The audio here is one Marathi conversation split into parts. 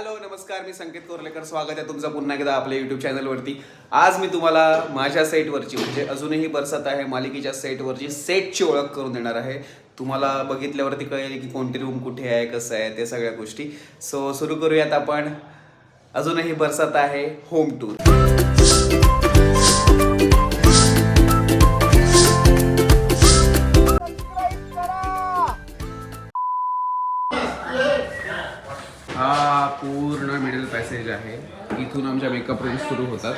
हॅलो नमस्कार मी संकेत कोरलेकर. स्वागत आहे तुमचं पुन्हा एकदा आपल्या युट्यूब चॅनलवरती आज मी तुम्हाला माझ्या सेटवरची म्हणजे अजूनही बरसत आहे मालिकेच्या सेटवरची सेटची ओळख करून देणार आहे. तुम्हाला बघितल्यावरती कळेल की कोणती रूम कुठे आहे कसं आहे ते सगळ्या गोष्टी. सो सुरू करूयात आपण. अजूनही बरसत आहे होम टूर पूर्ण मिडल पॅसेज आहे. इथून आमच्या मेकअप रूम सुरू होतात.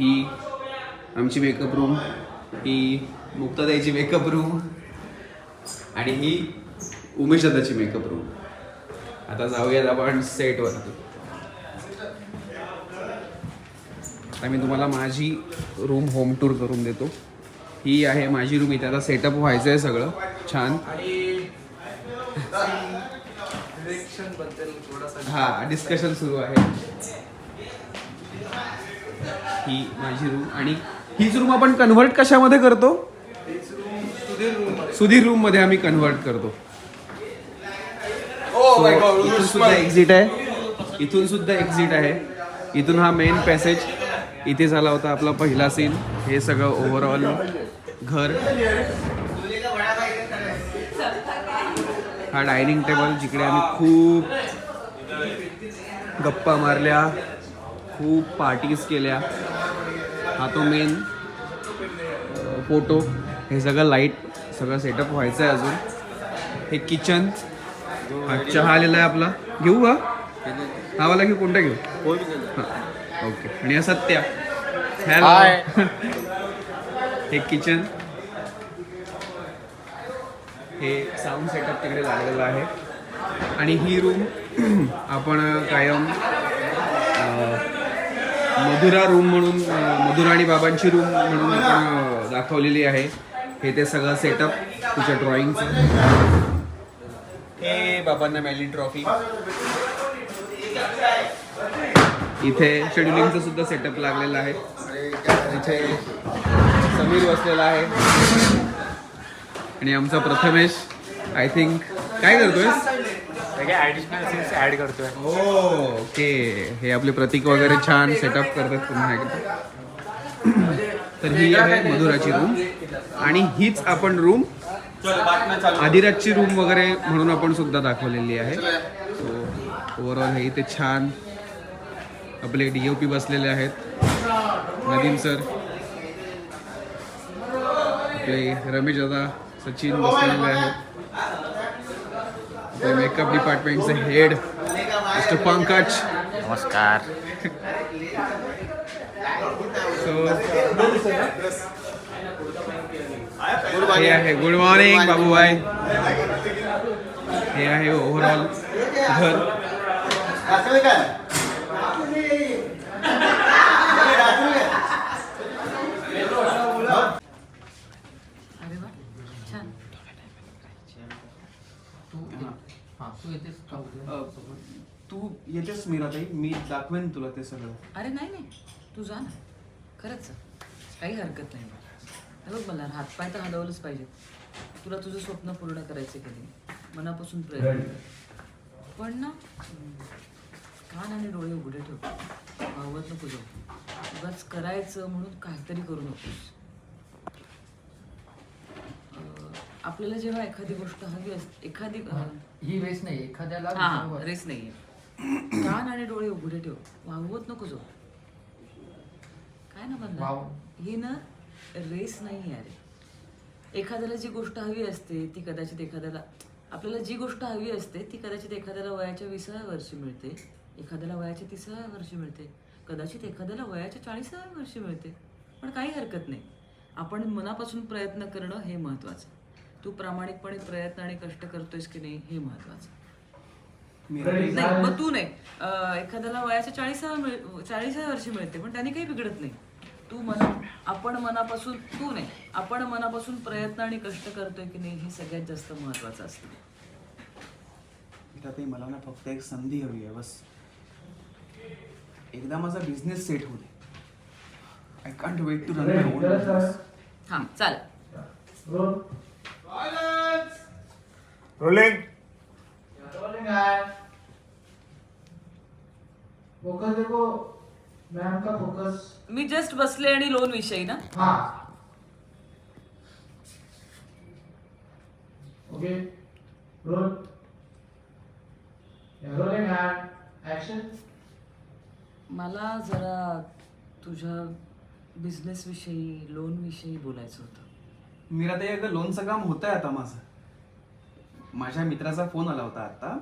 ही आमची मेकअप रूम ही मुक्ताताईची मेकअप रूम आणि ही उमेश दादाची मेकअप रूम आता जाऊयात आपण सेटवरती आता मी तुम्हाला माझी रूम होम टूर करून देतो. ही आहे माझी रूम इथे आता सेटअप व्हायचं आहे सगळं. छान. हा डिस्कशन सुरू आहे. ही माझी रूम आणि हीच रूम आपण कन्व्हर्ट कशामध्ये करतो? सुधीर रूममध्ये आम्ही कन्व्हर्ट करतो. So, इथून सुद्धा एक्झिट आहे. इथून सुद्धा एक्झिट आहे. इथून हा मेन पॅसेज इथे झाला होता आपला पहिला सीन हे सगळं ओव्हरऑल घर. हा डायनिंग टेबल जिकडे आम्ही खूप गप्पा मारल्या खूप पार्टीज केल्या. हा तो मेन फोटो हे सगळं लाइट सगळं सेटअप व्हायचं आहे अजून. हे किचन हा चहा आलेला आहे आपला. घेऊ का हा वाला घेऊ? कोणता घेऊ? हा, ओके आणि हा सत्या. हॅलो हे किचन हे साऊंड सेटअप तिकडे लागलेलं आहे. आणि ही रूम आपण कायम मधुरा रूम म्हणून मधुराणी बाबांची रूम म्हणून आपण दाखवलेली आहे. हे ते सगळं सेटअप तुझ्या ड्रॉइंगचं हे बाबांना मिळाली ट्रॉफी इथे शेड्युलिंगचं सुद्धा सेटअप लागलेलं आहे. इथे समीर बसलेला आहे. आणि आमचा प्रथमेश आय थिंक काय करतोय ऍड करतोय. ओके. हे आपले प्रतीक वगैरे छान सेटअप करतात पुन्हा एकदा. तर ही आहे मधुराची रूम आणि हीच आपण रूम आदिराजची रूम वगैरे म्हणून आपण सुद्धा दाखवलेली आहे. सो ओव्हरऑल हे इथे छान आपले डी ओ पी बसलेले आहेत. नदीम सर आपले रमेश दादा. सचिन बसलेले आहेत. मेकअप डिपार्टमेंटचे हेड मिस्टर पंकज नमस्कार. सो हे आहे गुड मॉर्निंग बाबूबाई हे आहे ओव्हरऑल घर अरे वा छान तू येतेस मीराताई मी दाखवेन तुला ते सगळं. अरे नाही नाही. तू जा ना. खरंच जा. काही हरकत नाही. हे बघ मला हातपाय तर हलवलंच पाहिजे तुला तुझं स्वप्न पूर्ण करायचं की नाही? मनापासून प्रयत्न कर. पण ना हम्म, कान आणि डोळे उघडे ठेव. वावत नको जाऊ. उगाच करायचं म्हणून काहीतरी करू नकोस. अं, आपल्याला जेव्हा एखादी गोष्ट हवी असते एखादी अं, ही वेस नाही. एखाद्याला हा. रेस नाहीये. कान आणि डोळे उघडे ठेव. वागवत नको जाऊ. काय ना म्हणणार. ही ना रेस नाही अरे एखाद्याला जी गोष्ट हवी असते ती कदाचित एखाद्याला आपल्याला जी गोष्ट हवी असते ती कदाचित एखाद्याला वयाच्या विसाव्या वर्षी मिळते. एखाद्याला वयाच्या तिसाव्या वर्षी मिळते. कदाचित एखाद्याला वयाच्या चाळीसाव्या वर्षी मिळते. पण काही हरकत नाही. आपण मनापासून प्रयत्न करणं हे महत्वाचं. तू प्रामाणिकपणे प्रयत्न आणि कष्ट करतोयस की नाही हे महत्वाचं. मीराताई नाही मग तू नाही. अं, एखाद्याला वयाच्या चाळीसाव्या चाळीसाव्या वर्षी मिळते पण त्याने काही बिघडत नाही. तू मना आपण मनापासून तू नाही. आपण मनापासून प्रयत्न आणि कष्ट करतोय की नाही हे सगळ्यात जास्त महत्वाचं असतं. मीराताई मला ना फक्त एक संधी हवी आहे बस. एकदा माझा बिझनेस सेट होऊ दे. I can't wait to run हा चाल रोलिंग फोकस देखो मैम का फोकस? मी जस्ट बसले आणि लोन विषयी ना. हाँ. Okay roll rolling and action मला जरा तुझ्या बिझनेस विषयी लोन विषयी बोलायचं होतं. मीरा ते अगं लोनचं काम होत आहे आता माझं. माझ्या मित्राचा फोन आला होता आता.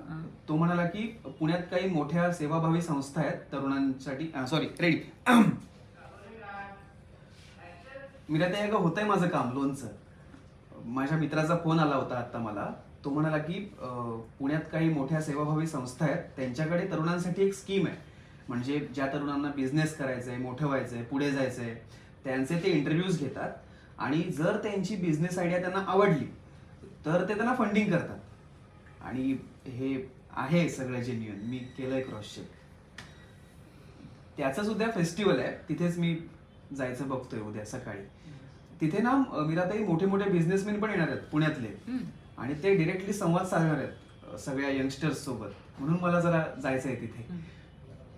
तो म्हणाला की पुण्यात काही मोठ्या सेवाभावी संस्था आहेत तरुणांसाठी सॉरी रेडी मीरा ते अगं होत आहे माझं काम लोनचं माझ्या मित्राचा फोन आला होता आता मला. तो म्हणाला की पुण्यात काही मोठ्या सेवाभावी संस्था आहेत त्यांच्याकडे तरुणांसाठी एक स्कीम आहे. म्हणजे ज्या तरुणांना बिझनेस करायचंय मोठं व्हायचंय पुढे जायचंय त्यांचे ते इंटरव्ह्यूज घेतात. आणि जर त्यांची बिझनेस आयडिया त्यांना आवडली तर ते त्यांना फंडिंग करतात. आणि हे आहे सगळं जेन्युअन मी केलंय क्रॉस चेक त्याचंच उद्या फेस्टिवल आहे. तिथेच मी जायचं बघतोय उद्या सकाळी. तिथे ना मीराताई मोठे मोठे बिझनेसमॅन पण येणार आहेत पुण्यातले. आणि ते डिरेक्टली संवाद साधणार आहेत सगळ्या यंगस्टर्स सोबत. म्हणून मला जरा जायचं आहे तिथे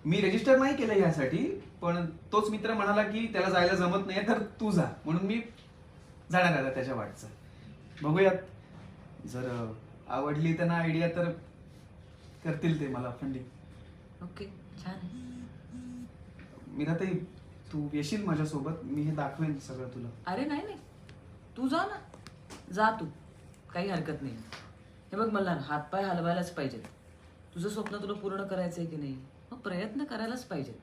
मी रजिस्टर नाही केलं यासाठी पण तोच मित्र म्हणाला की त्याला जायला जमत नाही तर तू जा. म्हणून मी जाणार आता त्याच्या वाटचं. बघूयात. जर आवडली त्यांना आयडिया तर करतील ते मला फंडिंग ओके छान. आहे मीराताई तू येशील माझ्यासोबत? मी हे दाखवेन सगळं तुला. अरे नाही नाही. तू जा ना. जा तू. काही हरकत नाही. हे बघ मला हातपाय हलवायलाच पाहिजेत. तुझं स्वप्न तुला पूर्ण करायचं आहे की नाही? मग प्रयत्न करायलाच पाहिजेत.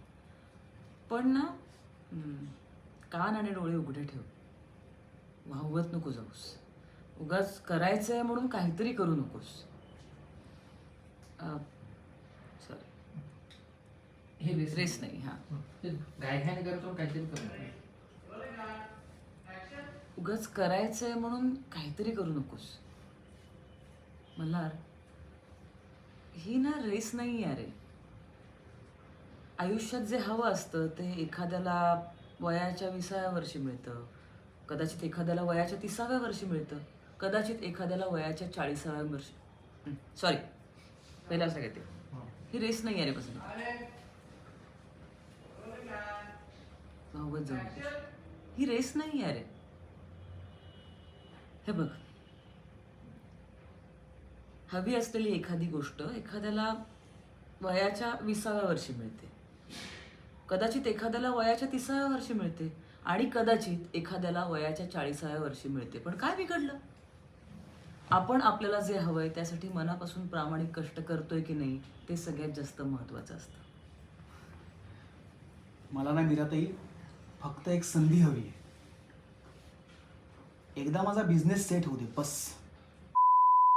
पण ना कान आणि डोळे उघडे ठेव. वाहवत नको जाऊस. उगाच करायचं आहे म्हणून काहीतरी करू नकोस. सॉरी हे रेस नाही हां. गायखाने करतो काहीतरी करतो उगाच करायचंय म्हणून काहीतरी करू नकोस. मल्हार ही ना रेस नाही आहे रे. आयुष्यात जे हवं असतं ते एखाद्याला वयाच्या विसाव्या वर्षी मिळतं. कदाचित एखाद्याला वयाच्या तिसाव्या वर्षी मिळतं. कदाचित एखाद्याला वयाच्या चाळीसाव्या वर्षी सॉरी पहिला असं ते ही रेस नाही आहे रे बसून ही रेस नाही आहे रे. हे बघ. हवी असलेली एखादी गोष्ट एखाद्याला वयाच्या विसाव्या वर्षी मिळते. कदाचित एखाद्याला वयाच्या तिसाव्या वर्षी मिळते आणि कदाचित एखाद्याला वयाच्या चाळीसाव्या वर्षी मिळते. पण काय बिघडलं? आपण आपल्याला जे हवंय त्यासाठी मनापासून प्रामाणिक कष्ट करतोय की नाही ते सगळ्यात जास्त महत्वाचं असतं. मला ना मीराताई फक्त एक संधी हवी आहे. एकदा माझा बिझनेस सेट होऊ दे बस.